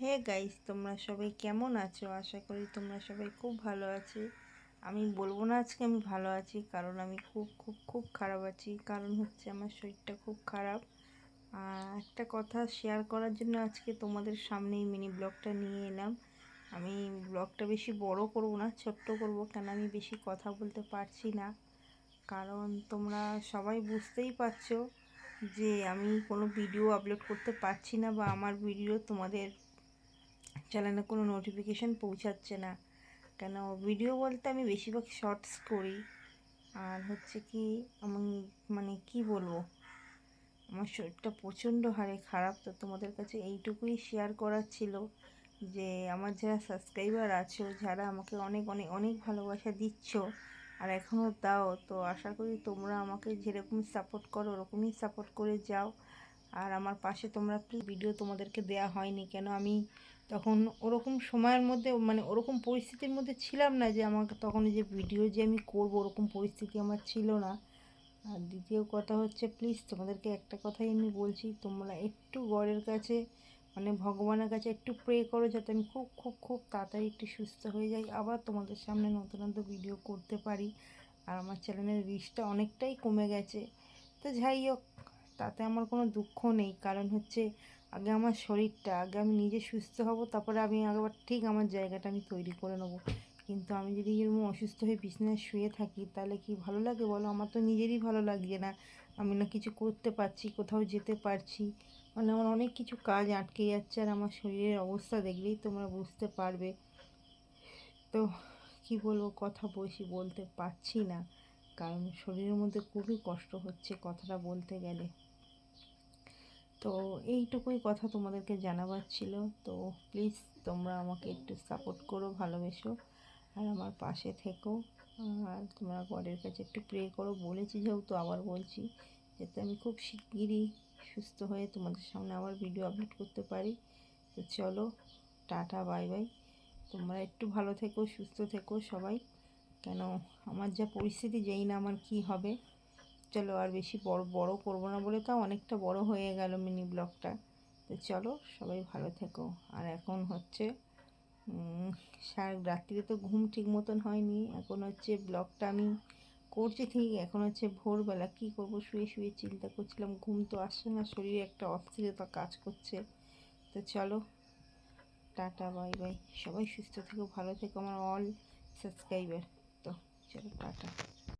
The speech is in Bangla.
হে গাইস তোমরা সবাই কেমন আছো? আশা করি তোমরা সবাই খুব ভালো আছো। আমি বলব না আজকে আমি ভালো আছি, কারণ আমি খুব খুব খুব খারাপ আছি। কারণ হচ্ছে আমার শরীরটা খুব খারাপ। একটা কথা শেয়ার করার জন্য আজকে তোমাদের সামনেই মিনি ব্লগটা নিয়ে এলাম। আমি ব্লগটা বেশি বড় করব না, ছোট্ট করব, কেন আমি বেশি কথা বলতে পারছি না। কারণ তোমরা সবাই বুঝতেই পারছ যে আমি কোনো ভিডিও আপলোড করতে পারছি না বা আমার ভিডিও তোমাদের চ্যানেলে কোনো নোটিফিকেশান পৌঁছাচ্ছে না। কেন? ভিডিও বলতে আমি বেশিরভাগ শর্টস করি। আর হচ্ছে কি, আমি মানে কি বলব? আমার শরীরটা প্রচণ্ড হারে খারাপ, তো তোমাদের কাছে এইটুকুই শেয়ার করার ছিল যে, আমার যারা সাবস্ক্রাইবার আছো, যারা আমাকে অনেক অনেক অনেক ভালোবাসা দিচ্ছ আর এখনও দাও, তো আশা করি তোমরা আমাকে যেরকম সাপোর্ট করো, ওরকমই সাপোর্ট করে যাও। আর আমার পাশে তোমরা প্লিজ ভিডিও তোমাদেরকে দেয়া হয়নি। কেন আমি তখন ওরকম সময়ের মধ্যে মানে ওরকম পরিস্থিতির মধ্যে ছিলাম না যে আমাকে তখন যে ভিডিও যে আমি করব, ওরকম পরিস্থিতি আমার ছিল না। আর দ্বিতীয় কথা হচ্ছে প্লিজ তোমাদেরকে একটা কথাই আমি বলছি, তোমরা একটু গড়ের কাছে মানে ভগবানের কাছে একটু প্রে করো যাতে আমি খুব খুব খুব তাড়াতাড়ি একটু সুস্থ হয়ে যাই, আবার তোমাদের সামনে নতুন নতুন ভিডিও করতে পারি। আর আমার চ্যানেলের রিচটা অনেকটাই কমে গেছে। তো যাই হোক তাতে আমার কোনো দুঃখ নেই। কারণ হচ্ছে, আগে আমার শরীরটা, আগে আমি নিজে সুস্থ হব, তারপরে আমি আবার ঠিক আমার জায়গাটা আমি তৈরি করে নেব। কিন্তু আমি যদি এরকম অসুস্থ হয়ে বিছনায় শুয়ে থাকি, তাহলে কি ভালো লাগে বলো? আমার তো নিজেরই ভালো লাগছে না। আমি না কিছু করতে পারছি, কোথাও যেতে পারছি। মানে আমার অনেক কিছু কাজ আটকে যাচ্ছে আর আমার শরীরের অবস্থা দেখলেই তোমরা বুঝতে পারবে। তো কি বলব, কথা বসি বলতে পারছি না। কারণ শরীরের মধ্যে খুবই কষ্ট হচ্ছে কথাটা বলতে গেলে। তো এইটুকুই কথা তোমাদেরকে জানাবার ছিল। তো প্লিজ তোমরা আমাকে একটু সাপোর্ট করো, ভালোবেসো। আর আমার পাশে থেকো। আর তোমরা গডের কাছে একটু প্রে করো। বলেছি যেহেতু আবার বলছি, যাতে আমি খুব শিগগিরই সুস্থ হয়ে তোমাদের সামনে আবার ভিডিও আপলোড করতে পারি। তো চলো, টাটা বাই বাই তোমরা একটু ভালো থেকো, সুস্থ থেকো সবাই। কেন, আমার যা পরিস্থিতি, যেই না আমার কি হবে চলো আর বেশি বড় বড় করব না বলে তো অনেকটা বড় হয়ে গেল মিনি ব্লগটা তো চলো, সবাই ভালো থেকো। আর এখন হচ্ছে সার রাত্রিরে তো ঘুম ঠিক মতন হয়নি। এখন হচ্ছে ব্লগটা আমি করছি ঠিক। এখন হচ্ছে ভোরবেলা কি করব, শুয়ে শুয়ে চিন্তা করছিলাম, ঘুম তো আসছে না, শরীরে একটা অস্থিরতা কাজ করছে। তো চলো, টাটা, বাই বাই। সবাই সুস্থ থেকো, ভালো থেকো, আমার অল সাবস্ক্রাইবার তো চলো, টাটা।